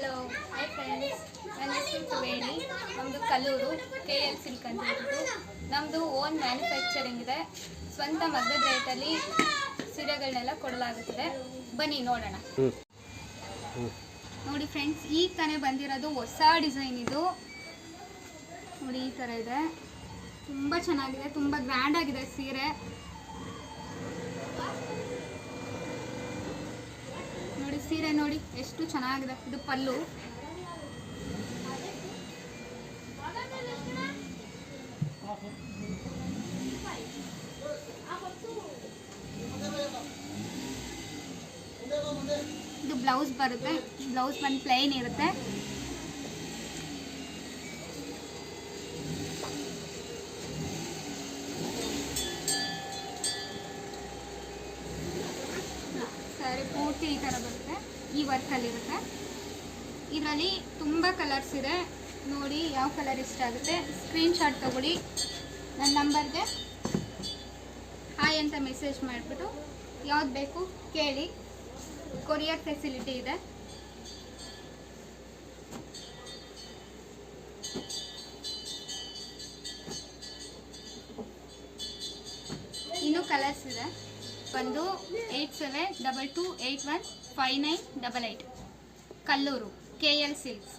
Hello hi friends ನನ್ನ ಹೆಸರು ತ್ರಿವೇಣಿ ನಮ್ಮದು ಕಲ್ಲೂರು ಕೆ ಎಲ್ ಸಿಲ್ಕ್ ಅಂತ ಹೇಳ್ಬಿಟ್ಟು. ನಮ್ಮದು ಓನ್ ಮ್ಯಾನುಫ್ಯಾಕ್ಚರಿಂಗ್ ಇದೆ. ಸ್ವಂತ ಮಗ್ಗದ ರೇಟಲ್ಲಿ ಸೀರೆಗಳನ್ನೆಲ್ಲ ಕೊಡಲಾಗುತ್ತದೆ. ಬನ್ನಿ ನೋಡೋಣ. ನೋಡಿ ಫ್ರೆಂಡ್ಸ್ ಈಗ ತಾನೇ ಬಂದಿರೋದು ಹೊಸ ಡಿಸೈನ್ ಇದು. ನೋಡಿ ಈ ಥರ ಇದೆ. ತುಂಬ ಚೆನ್ನಾಗಿದೆ ತುಂಬ ಗ್ರ್ಯಾಂಡ್ ಆಗಿದೆ ಸೀರೆ. ಸೀರೆ ನೋಡಿ ಎಷ್ಟು ಚೆನ್ನಾಗಿದೆ. ಇದು ಪಲ್ಲು. ಇದು ಬ್ಲೌಸ್ ಬರುತ್ತೆ. ಬ್ಲೌಸ್ ಬಂದು ಪ್ಲೈನ್ ಇರುತ್ತೆ. ಸರಿ ಪೂರ್ತಿ ಈ ಥರ ಬರುತ್ತೆ, ಈ ವರ್ಕಲ್ಲಿರುತ್ತೆ ಇದರಲ್ಲಿ ತುಂಬ ಕಲರ್ಸ್ ಇದೆ. ನೋಡಿ ಯಾವ ಕಲರ್ ಇಷ್ಟ ಆಗುತ್ತೆ. ಸ್ಕ್ರೀನ್ಶಾಟ್ ತೊಗೊಳ್ಳಿ. ನನ್ನ ನಂಬರ್ಗೆ. ಹಾಯ್ ಅಂತ ಮೆಸೇಜ್ ಮಾಡಿಬಿಟ್ಟು ಯಾವ್ದು ಬೇಕು ಕೇಳಿ. ಕೊರಿಯರ್ ಫೆಸಿಲಿಟಿ ಇದೆ. ಇನ್ನೂ ಕಲರ್ಸ್ ಇದೆ. ಒಂದು eight seven double two eight one five nine double eight Kallur, K L silks.